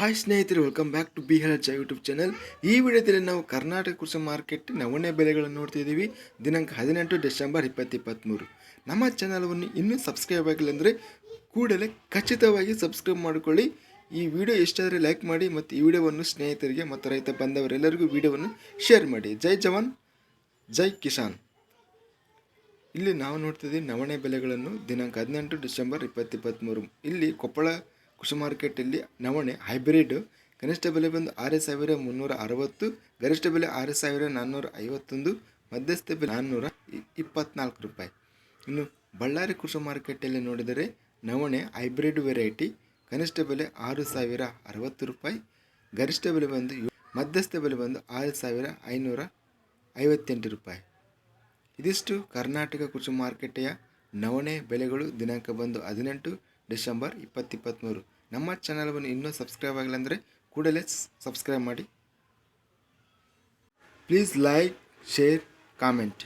Hi ಸ್ನೇಹಿತರೆ welcome back to ಬಿ ಚ ಯೂಟ್ಯೂಬ್ ಚಾನಲ್ ಈ ವಿಡಿಯೋದಲ್ಲಿ ನಾವು ಕರ್ನಾಟಕ ಕೃಷಿ ಮಾರ್ಕೆಟ್ ನವಣೆ ಬೆಲೆಗಳನ್ನು ನೋಡ್ತಿದ್ದೀವಿ ದಿನಾಂಕ ಹದಿನೆಂಟು ಡಿಸೆಂಬರ್ ಇಪ್ಪತ್ತು ಇಪ್ಪತ್ತ್ಮೂರು ನಮ್ಮ ಚಾನಲವನ್ನು ಇನ್ನೂ ಸಬ್ಸ್ಕ್ರೈಬ್ ಆಗಿಲ್ಲ ಅಂದರೆ ಕೂಡಲೇ ಖಚಿತವಾಗಿ ಸಬ್ಸ್ಕ್ರೈಬ್ ಮಾಡಿಕೊಳ್ಳಿ. ಈ ವಿಡಿಯೋ ಎಷ್ಟಾದರೆ ಲೈಕ್ ಮಾಡಿ ಮತ್ತು ಈ ವಿಡಿಯೋವನ್ನು ಸ್ನೇಹಿತರಿಗೆ ಮತ್ತು ರೈತ ಬಂದವರೆಲ್ಲರಿಗೂ ವಿಡಿಯೋವನ್ನು ಶೇರ್ ಮಾಡಿ. ಜೈ ಜವಾನ್, ಜೈ ಕಿಸಾನ್. ಇಲ್ಲಿ ನಾವು ನೋಡ್ತಿದ್ದೀವಿ ನವಣೆ ಬೆಲೆಗಳನ್ನು ದಿನಾಂಕ ಹದಿನೆಂಟು ಡಿಸೆಂಬರ್ ಇಪ್ಪತ್ತು ಇಪ್ಪತ್ತ್ಮೂರು ಇಲ್ಲಿ ಕೊಪ್ಪಳ ಕೃಷಿ ಮಾರ್ಕೆಟಲ್ಲಿ ನವಣೆ ಹೈಬ್ರಿಡ್ ಕನಿಷ್ಠ ಬೆಲೆ ಬಂದು ಆರು ಸಾವಿರ ಮುನ್ನೂರ ಅರವತ್ತು, ಗರಿಷ್ಠ ಬೆಲೆ ಆರು ಸಾವಿರ ನಾನ್ನೂರ ಐವತ್ತೊಂದು, ಮಧ್ಯಸ್ಥ ಬೆಲೆ ನಾನ್ನೂರ ಇಪ್ಪತ್ನಾಲ್ಕು ರೂಪಾಯಿ. ಇನ್ನು ಬಳ್ಳಾರಿ ಕೃಷಿ ಮಾರ್ಕೆಟಲ್ಲಿ ನೋಡಿದರೆ ನವಣೆ ಹೈಬ್ರಿಡ್ ವೆರೈಟಿ ಕನಿಷ್ಠ ಬೆಲೆ ಆರು ಸಾವಿರ ಅರವತ್ತು ರೂಪಾಯಿ, ಗರಿಷ್ಠ ಬೆಲೆ ಬಂದು ಮಧ್ಯಸ್ಥ ಬೆಲೆ ಬಂದು ಆರು ಸಾವಿರ ಐನೂರ ಐವತ್ತೆಂಟು ರೂಪಾಯಿ. ಇದಿಷ್ಟು ಕರ್ನಾಟಕ ಕೃಷಿ ಮಾರುಕಟ್ಟೆಯ ನವಣೆ ಬೆಲೆಗಳು ದಿನಾಂಕ ಬಂದು ಹದಿನೆಂಟು ಡಿಸೆಂಬರ್ ಇಪ್ಪತ್ತಿಪ್ಪತ್ತ್ಮೂರು ನಮ್ಮ ಚಾನಲ್ವನ್ನು ಇನ್ನೂ ಸಬ್ಸ್ಕ್ರೈಬ್ ಆಗಿಲ್ಲ ಅಂದರೆ ಕೂಡಲೇ ಸಬ್ಸ್ಕ್ರೈಬ್ ಮಾಡಿ. Please like, share, comment.